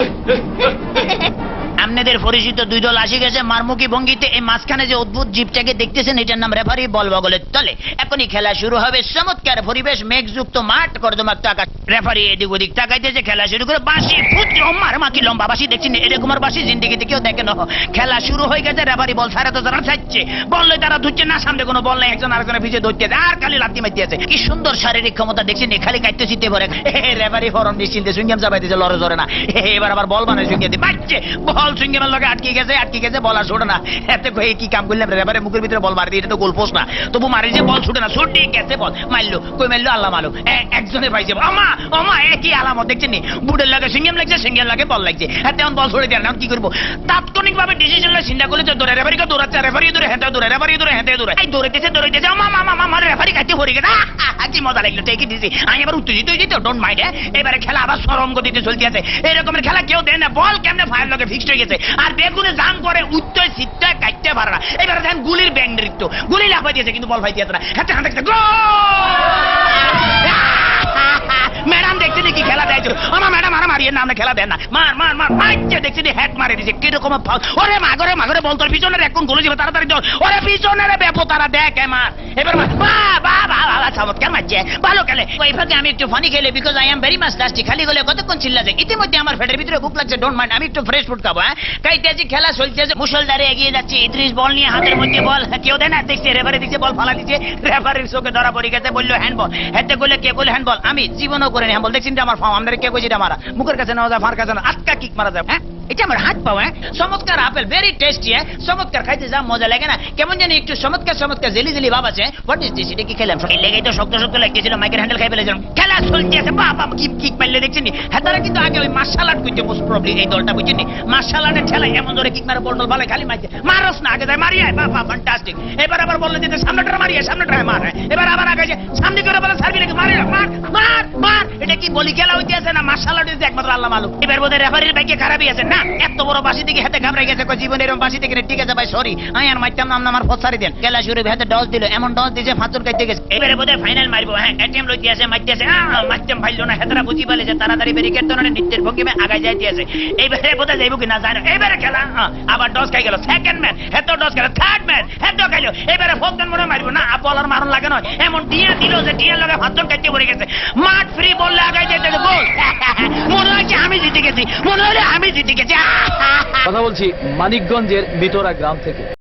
Hey, hey, hey! আপনাদের পরিচিত দুই দল আসি গেছে মারমুখী ভঙ্গিতে। এই মাঝখানে যে অদ্ভুত জীবটাকে দেখতেছেন, এটার নাম রেফারি বল বগলের তলে। এখনই খেলা শুরু হবে। চমৎকার পরিবেশ, মেঘযুক্ত মাঠ, কর্দমাক্ত আকাশ। রেফারি এদিক ওদিক তাকাইতেছে, খেলা শুরু করে বাঁশি পুত্র মার মাকি লম্বা বাঁশি দেখছি না। এরকম আর বাঁশি জিন্দিগিতে কেউ দেখে না। খেলা শুরু হয়ে গেছে রেফারি বল সারা তো তারা ছাড়ছে। বললে তারা ধুচ্ছে না, সামনে কোনো বল নাই, একজন আরেকজনের পিছিয়ে ধরতে আছে আর খালি লাত্তি মারতে আছে। কি সুন্দর শারীরিক ক্ষমতা দেখছি না, খালি কাটতে চিনতে পারে রেফারি ফরম নিশ্চিন্তে, সুইংগাম চাপাইতেছে, লড়ে ধরে না। এবার আবার বল মানে সুইংগে দিয়ে। বাচ্চে বল সুইংগামের লগে আটকে গেছে আটকে গেছে বলা ছোট না। এতে কই কি কাম করলাম রেবারে মুখের ভিতরে বল মারি এটা তো গোল পোস্ট না। তবু মারি যে বল ছোট না ছুটি গেছে বল। মারলো কই মারলো আল্লাহ মালু একজনে পাইছে আমা আমা একই আলামত দেখছেন নি? বুড়ের লাগে, সিঙ্গেম লাগছে, সিঙ্গেম লাগে, বল লাগছে। হ্যাঁ তেমন বল ছড়ে দেন কি করব? তাৎক্ষণিক ভাবে ডিসিশন চিন্তা করলে দৌড়ে রেফারিকে দৌড়াচ্ছে রেফারি দৌড়ে হেঁটে দৌড়ে রেফারি দৌড়ে হেঁটে দৌড়ে। এই দৌড়াইতেছে দৌড়াইতেছে আমা মামা মামা রেফারি কাটতে পড়ে গেছে। কি মজা লাগল টেকে দিছি। আমি এবার উত্তেজিত হয়ে যেত ডোন্ট মাইন্ড এবারে খেলা আবার সরম গতিতে চলতে আছে। এরকমের খেলা কেউ দেয় না, বল কেমনে ফায়ার লগে ফিক্সড হয়ে গেছে। আর বেগুনে জাম করে, উত্তর সিটটা কাটতে পারে না। এবারে দেখেন, গুলির ব্যাং নৃত্য। গুলি লাফাই দিয়েছে, কিন্তু বল ফাইতে না। হাতে হাতে ম্যাডাম মারিয়ে না খেলা দেন না। মার মার মার মারছে দেখছি হ্যাট মারে দিছে কীরকম ওরে মাগরে মাগরে বল, তোর পিছনের এখনগুলো যাবে, তাড়াতাড়ি দৌড় ওরে পিছনের বেপো তারা দেখ মার। এবার বা বা চমৎকার মারছে ভালো খেলে। ওই ফাঁকে আমি একটু ফানি খেলে because I am very much lusty খালি গলে কতক্ষণ চিল্লা যায় ইতিমধ্যে আমার ফেটের ভিতরে বুক লাগছে ডোন্ট মাইন্ড আমি একটু ফ্রেশ ফুড খাব হ্যাঁ? কাইতেছি খেলা চলছে, যে মুসলদারে এগিয়ে যাচ্ছে। ইদ্রিস বল নিয়ে হাতের মধ্যে বল কেউ দেয় না? দেখছে রেফারি দিচ্ছে বল ফালা দিচ্ছে। রেফারির চোখে ধরা পড়ে গেছে, বলল হ্যান্ডবল হেতে করলে কে করলে হ্যান্ডবল আমি জীবনও করে হ্যান্ডবল দেখছি আমার ফার্ম আমাদের কে কইছে মারা। মুখের কাছে নেওয়া যায় ফার কাছে আটকা কিক মারা যায় হ্যাঁ? এটা আমার হাত পাও হ্যাঁ? চমৎকার আপেল ভেরি টেস্টি হ্যাঁ? চমৎকার খাইতে যা মজা লাগে না? কেমন জানি একটু চমৎকার চমৎকার, জেলি জেলি ভাব আছে। হোয়াট ইজ দিস এটা কি খেলাম? এই লেগে তো শক্ত শক্ত লাগতেছিল, মাইকের হ্যান্ডেল খাই ফেলেছিলাম। খেলা চলতে আছে। বাবা কিক কিক মারলে দেখছেন হ্যাঁ তারা কিন্তু আগে ওই মার্শাল আর্ট করতে মোস্ট প্রবলি এই দলটা বুঝছেন মার্শাল আর্টের ঠেলায় এমন ধরে কিক মারে বল টল ভালো খালি মারছে। মারস না, আগে যায় মারিয়ে বাবা ফ্যান্টাস্টিক এবার আবার বললে যেতে সামনেটা মারিয়ে সামনেটা মার এবার আবার আগে যে সামনে করে বলে সার্ভি নাকি? মারে মার মার মার এটা কি বলি খেলা হইতে আছে না মার্শাল আর্ট হইতে একমাত্র আল্লাহ মালুম এবার বোধহয় রেফারির বাইকে খারাপই আছে। না এত বড় বাসি থেকে হাতে ঘাবড়ে গেছে কই জীবন এরকম বাসি থেকে ঠিক আছে ভাই সরি আমি আর মাইতাম নাম আমার ফসারি দেন। খেলা শুরু হাতে ডস দিল এমন ডস দিছে ফাতুর কাইতে গেছে। এবারে বোধহয় ফাইনাল মারবো হ্যাঁ এটিএম লইতে আছে মারতে আছে। আহ, মারতাম ফাইলো না হেতরা বুঝি পালে যে তাড়াতাড়ি ব্যারিকেড না নিত্যের ভঙ্গিমে আগায় যাইতে আছে। এইবারে বোধহয় যাইবো কি না জানো এবারে খেলা আবার ডস খাই গেল সেকেন্ড ম্যাচ হেতো ডস গেল থার্ড এবারে ফোকদান মনে মারবো না? বলার মারণ লাগে নয়। এমন টিয়া দিল যে টিয়ার লগে ভাতজন কাটিয়ে পড়ে গেছে। মাঠ ফ্রি বললে আগায় যেতে মনে হচ্ছে আমি জিতে গেছি। মনে হলে আমি জিতে গেছি। কথা বলছি মানিকগঞ্জের বিতরা গ্রাম থেকে।